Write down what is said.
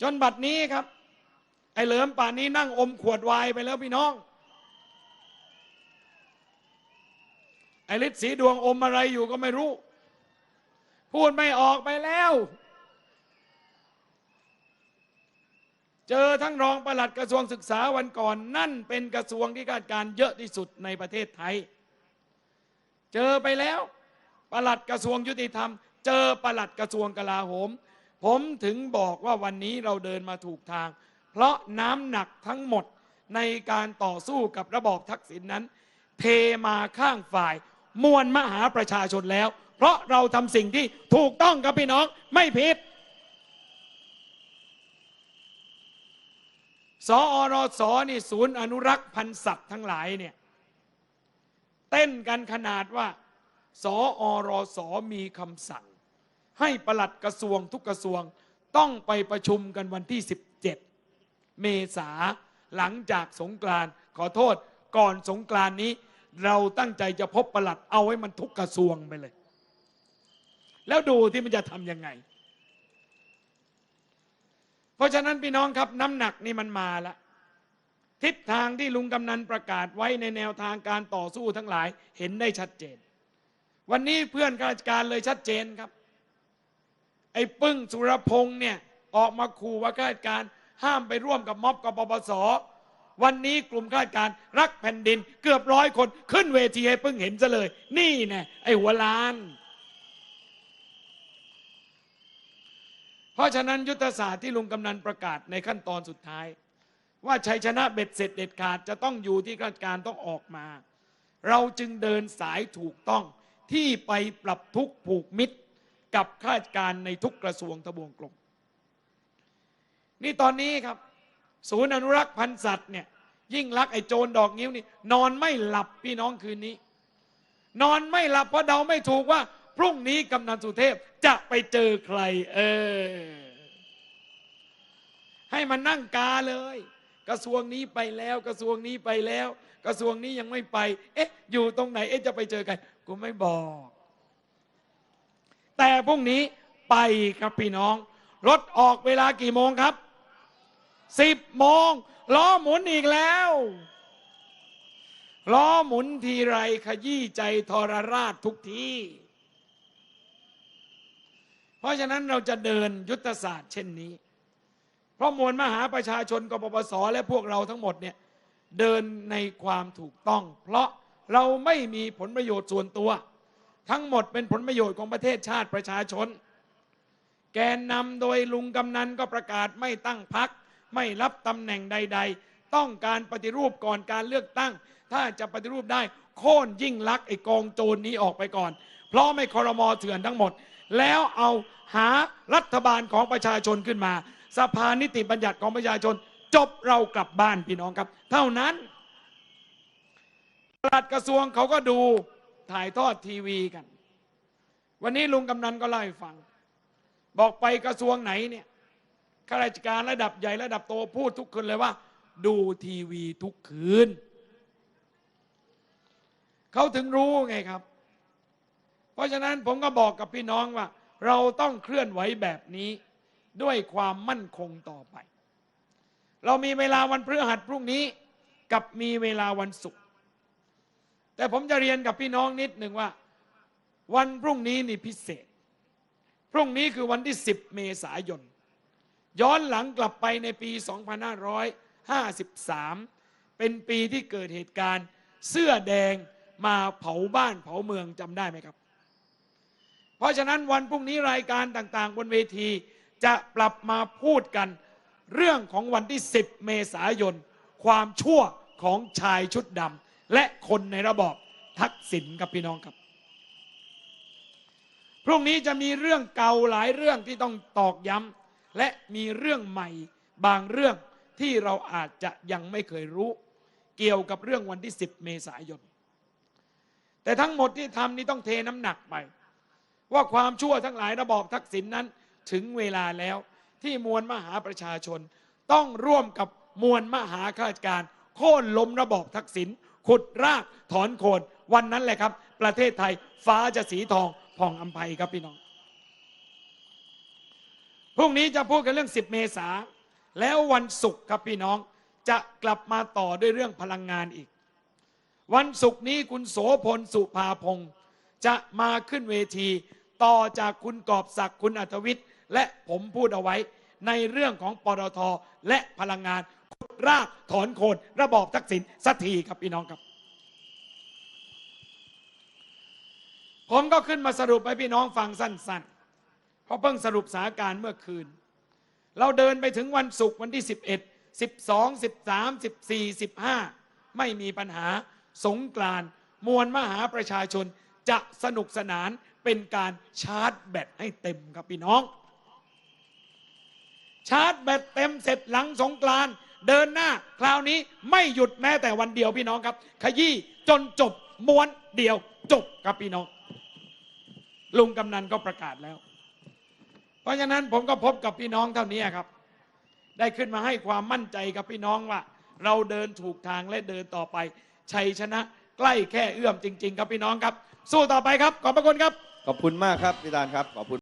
จนบัดนี้ครับ ไอ้เหลิมป่านนี้นั่งอมขวดวายไปแล้วพี่น้อง ไอ้ฤทธิ์สีดวงอมอะไรอยู่ก็ไม่รู้ พูดไม่ออกไปแล้ว เจอทั้งรองปลัดกระทรวงศึกษาวันก่อน นั่นเป็นกระทรวงที่คาดการเยอะที่สุดในประเทศไทย เจอไปแล้วปลัดกระทรวงยุติธรรม เจอปลัดกระทรวงกลาโหม ผมถึงบอกว่าวันนี้เราเดินมาถูกทาง เพราะน้ำหนักทั้งหมดในการต่อสู้กับระบอบทักษิณนนั้น เทมาข้างฝ่าย มวลมหาประชาชนแล้ว เพราะเราทำสิ่งที่ถูกต้องกับพี่น้องไม่ผิดสอรสนี่ศูนย์อนุรักษ์พันธุ์สัตว์ทั้งหลายเนี่ยเต้นกันขนาดว่า สอรสมีคำสั่ง ให้ประหลัดกระทรวงทุกกระทรวงต้องไปประชุมกันวันที่ 17 เมษาหลังจากสงกรานขอโทษก่อนสงกรานนี้ เราตั้งใจจะพบประหลัดเอาไว้มันทุกกระทรวงไปเลย แล้วดูที่มันจะทำยังไง เพราะฉะนั้นพี่น้องครับน้ำหนักนี่มันมาล้วทิศทางที่ลุงกำนันประกาศไว้ในแนวทางการต่อสู้ทั้งหลายเห็นได้ชัดเจน วันนี้เพื่อนข้าราชการเลยชัดเจนครับ อ้ปึ้งสุรพงษ์เนี่ยออกมาขู่ว่าข้าราชการห้ามไปร่วมกับม็อบกปปส วันนี้กลุ่มข้าราชการรักแผ่นดินเกือบร้อยคนขึ้นเวทีให้ปึ้งเห็นซะเลย นี่แน่ไอ้หัวล้าน เพราะฉะนั้นยุทธศาสตร์ที่ลุงกำนันประกาศในขั้นตอนสุดท้าย ว่าชัยชนะเบ็ดเสร็จเด็ดขาดจะต้องอยู่ที่ข้าราชการต้องออกมา เราจึงเดินสายถูกต้องที่ไปปรับทุกข์ผูกมิตร กับข้าราชการในทุกกระทรวงทบวงกลม นี่ตอนนี้ครับ ศูนย์อนุรักษ์พันธุ์สัตว์เนี่ยยิ่งรักไอ้โจรดอกนิ้วนี่ นอนไม่หลับพี่น้องคืนนี้ นอนไม่หลับเพราะเดาไม่ถูกว่า พรุ่งนี้กำนันสุเทพจะไปเจอใคร เออ ให้มันนั่งกาเลย กระทรวงนี้ไปแล้ว กระทรวงนี้ไปแล้ว กระทรวงนี้ยังไม่ไป เอ๊ะ อยู่ตรงไหนเอ๊ะจะไปเจอใครกูไม่บอก แต่พรุ่งนี้ไปครับพี่น้อง รถออกเวลากี่โมงครับสิบโมงล้อหมุนอีกแล้วล้อหมุนทีไรขยี้ใจทรราชทุกที เพราะฉะนั้นเราจะเดินยุทธศาสตร์เช่นนี้ เพราะมวลมหาประชาชนกปปสและพวกเราทั้งหมดเนี่ยเดินในความถูกต้อง เพราะเราไม่มีผลประโยชน์ส่วนตัว ทั้งหมดเป็นผลประโยชน์ของประเทศชาติประชาชน แกนนำโดยลุงกำนันก็ประกาศไม่ตั้งพัก ไม่รับตำแหน่งใด ๆ ต้องการปฏิรูปก่อนการเลือกตั้ง ถ้าจะปฏิรูปได้ โค่นยิ่งลักษณ์ไอกองโจรนี้ออกไปก่อน เพราะไม่คอรมอเถื่อนทั้งหมด แล้วเอาหารัฐบาลของประชาชนขึ้นมา สภานิติบัญญัติของประชาชน จบเรากลับบ้านพี่น้องครับ เท่านั้นปลัดกระทรวงเขาก็ดู ถ่ายทอดทีวีกัน วันนี้ลุงกำนันก็เล่าให้ฟัง บอกไปกระทรวงไหนเนี่ยข้าราชการระดับใหญ่ระดับโตพูดทุกคนเลยว่า ดูทีวีทุกคืน เขาถึงรู้ไงครับ เพราะฉะนั้นผมก็บอกกับพี่น้องว่า เราต้องเคลื่อนไหวแบบนี้ด้วยความมั่นคงต่อไป เรามีเวลาวันพฤหัสพรุ่งนี้ กับมีเวลาวันศุกร์ แต่ผมจะเรียนกับพี่น้องนิดหนึ่งว่า วันพรุ่งนี้นี่พิเศษ พรุ่งนี้คือวันที่ 10 เมษายน ย้อนหลังกลับไปในปี 2553 เป็นปีที่เกิดเหตุการณ์ เสื้อแดงมาเผาบ้านเผาเมืองจำได้ไหมครับ เพราะฉะนั้นวันพรุ่งนี้รายการต่างๆ บนเวทีจะปรับมาพูดกัน เรื่องของวันที่ 10 เมษายน ความชั่วของชายชุดดำ และคนในระบอบทักษิณครับพี่น้องครับ พรุ่งนี้จะมีเรื่องเก่าหลายเรื่องที่ต้องตอกย้ำและมีเรื่องใหม่บางเรื่องที่เราอาจจะยังไม่เคยรู้ เกี่ยวกับเรื่องวันที่ 10 เมษายน แต่ทั้งหมดที่ทำนี้ต้องเทน้ำหนักไป ว่าความชั่วทั้งหลายระบอบทักษิณนนั้นถึงเวลาแล้วที่มวลมหาประชาชน ต้องร่วมกับมวลมหาข้าราชการ โค่นล้มระบอบทักษิณ ขุดรากถอนโคนวันนั้นแหละครับ ประเทศไทยฟ้าจะสีทองผ่องอัมภัยครับพี่น้องพรุ่งนี้จะพูดกันเรื่อง 10 เมษาแล้ววันศุกร์ครับพี่น้องจะกลับมาต่อด้วยเรื่องพลังงานอีก วันศุกร์นี้คุณโสพลสุภาพงศ์จะมาขึ้นเวที ต่อจากคุณกอบศักดิ์คุณอัธวิทย์ และผมพูดเอาไว้ในเรื่องของปตทและพลังงาน รากถอนโคนระบอบทักษิณสักทีครับพี่น้องครับ ผมก็ขึ้นมาสรุปให้พี่น้องฟังสั้นๆ เพราะเพิ่งสรุปสถานการณ์เมื่อคืน เราเดินไปถึงวันศุกร์วันที่ 11 12 13 14 15 ไม่มีปัญหาสงกรานมวลมหาประชาชนจะสนุกสนานเป็นการชาร์จแบตให้เต็มครับพี่น้อง ชาร์จแบตเต็มเสร็จหลังสงกราน เดินหน้าคราวนี้ไม่หยุดแม้แต่วันเดียวพี่น้องครับ ขยี้จนจบม้วนเดียวจบครับพี่น้อง ลุงกำนันก็ประกาศแล้ว เพราะฉะนั้นผมก็พบกับพี่น้องเท่านี้ครับ ได้ขึ้นมาให้ความมั่นใจกับพี่น้องว่า เราเดินถูกทางและเดินต่อไป ชัยชนะใกล้แค่เอื้อมจริง ๆ ครับพี่น้องครับ สู้ต่อไปครับ ขอบพระคุณครับ ขอบคุณมากครับพี่ตาลครับขอบคุณ